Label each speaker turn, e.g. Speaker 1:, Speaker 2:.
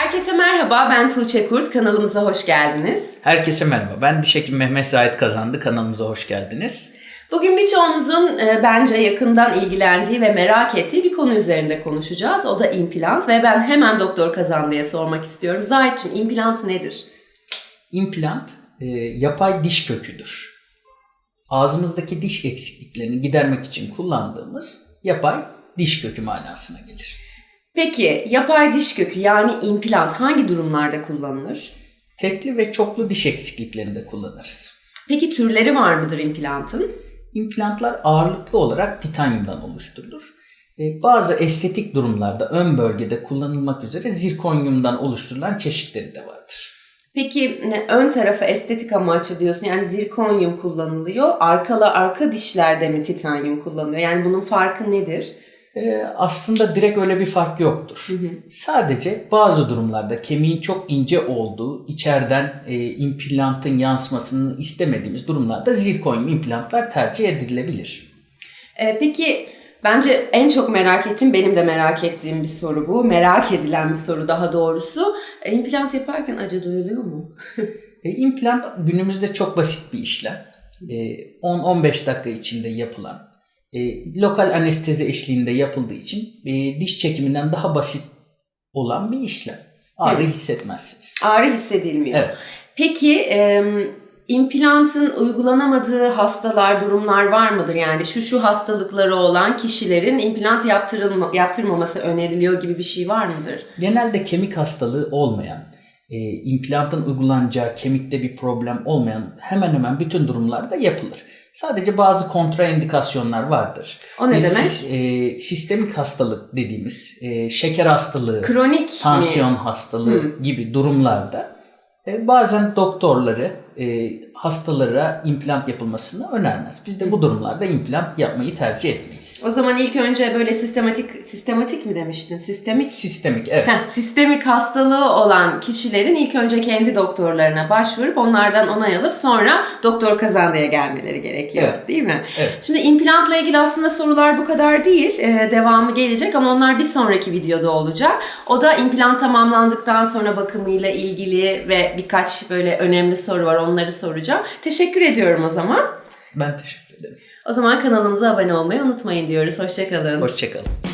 Speaker 1: Herkese merhaba, ben Tuğçe Kurt. Kanalımıza hoş geldiniz.
Speaker 2: Herkese merhaba. Ben diş hekimi Mehmet Zahit Kazandı. Kanalımıza hoş geldiniz.
Speaker 1: Bugün birçoğunuzun e, bence yakından ilgilendiği ve merak ettiği bir konu üzerinde konuşacağız. O da implant ve ben hemen Doktor Kazandı'ya sormak istiyorum. Zahit'ciğim implant nedir?
Speaker 2: İmplant e, yapay diş köküdür. Ağzımızdaki diş eksikliklerini gidermek için kullandığımız yapay diş kökü manasına gelir.
Speaker 1: Peki yapay diş kökü yani implant hangi durumlarda kullanılır?
Speaker 2: Tekli ve çoklu diş eksikliklerinde kullanırız.
Speaker 1: Peki türleri var mıdır implantın?
Speaker 2: İmplantlar ağırlıklı olarak titanyumdan oluşturulur. E, bazı estetik durumlarda ön bölgede kullanılmak üzere zirkonyumdan oluşturulan çeşitleri de vardır.
Speaker 1: Peki ön tarafı estetik amaçlı diyorsun yani zirkonyum kullanılıyor. Arkalı arka dişlerde mi titanyum kullanılıyor? Yani bunun farkı nedir?
Speaker 2: E, aslında direkt öyle bir fark yoktur. Sadece bazı durumlarda kemiğin çok ince olduğu, içeriden e, implantın yansımasını istemediğimiz durumlarda zirkonyum implantlar tercih edilebilir.
Speaker 1: Ee, peki bence en çok merak ettiğim, benim de merak ettiğim bir soru bu. Merak edilen bir soru daha doğrusu. E, implant yaparken acı duyuluyor mu?
Speaker 2: E, implant günümüzde çok basit bir işlem. E, 10-15 dakika içinde yapılan, e, lokal anestezi eşliğinde yapıldığı için e, diş çekiminden daha basit olan bir işlem. Ağrı
Speaker 1: Evet.
Speaker 2: hissetmezsiniz.
Speaker 1: Ağrı hissedilmiyor.
Speaker 2: Evet.
Speaker 1: Peki e, implantın uygulanamadığı hastalar, durumlar var mıdır? Yani şu şu hastalıkları olan kişilerin implant yaptırılma, yaptırmaması öneriliyor gibi bir şey var mıdır?
Speaker 2: Genelde kemik hastalığı olmayan, e, implantın uygulanacağı kemikte bir problem olmayan hemen hemen bütün durumlarda yapılır. Sadece bazı kontraindikasyonlar vardır.
Speaker 1: O ne
Speaker 2: E,
Speaker 1: demek?
Speaker 2: sis- e, sistemik hastalık dediğimiz e, şeker hastalığı,
Speaker 1: Kronik
Speaker 2: tansiyon
Speaker 1: mi?
Speaker 2: hastalığı
Speaker 1: Hı.
Speaker 2: gibi durumlarda e, bazen doktorları e, hastalara implant yapılmasını önermez. Biz de bu durumlarda implant yapmayı tercih etmeyiz.
Speaker 1: O zaman ilk önce böyle sistematik, sistematik mi demiştin? Sistemik
Speaker 2: Sistemik evet.
Speaker 1: Heh, sistemik hastalığı olan kişilerin ilk önce kendi doktorlarına başvurup onlardan onay alıp sonra doktor kazandıya gelmeleri gerekiyor
Speaker 2: Evet.
Speaker 1: değil mi?
Speaker 2: Evet.
Speaker 1: Şimdi implantla ilgili aslında sorular bu kadar değil. Ee, devamı gelecek ama onlar bir sonraki videoda olacak. O da implant tamamlandıktan sonra bakımıyla ilgili ve birkaç böyle önemli soru var onları soracağım. Teşekkür ediyorum o zaman.
Speaker 2: Ben teşekkür ederim.
Speaker 1: O zaman kanalımıza abone olmayı unutmayın diyoruz. Hoşçakalın.
Speaker 2: Hoşçakalın.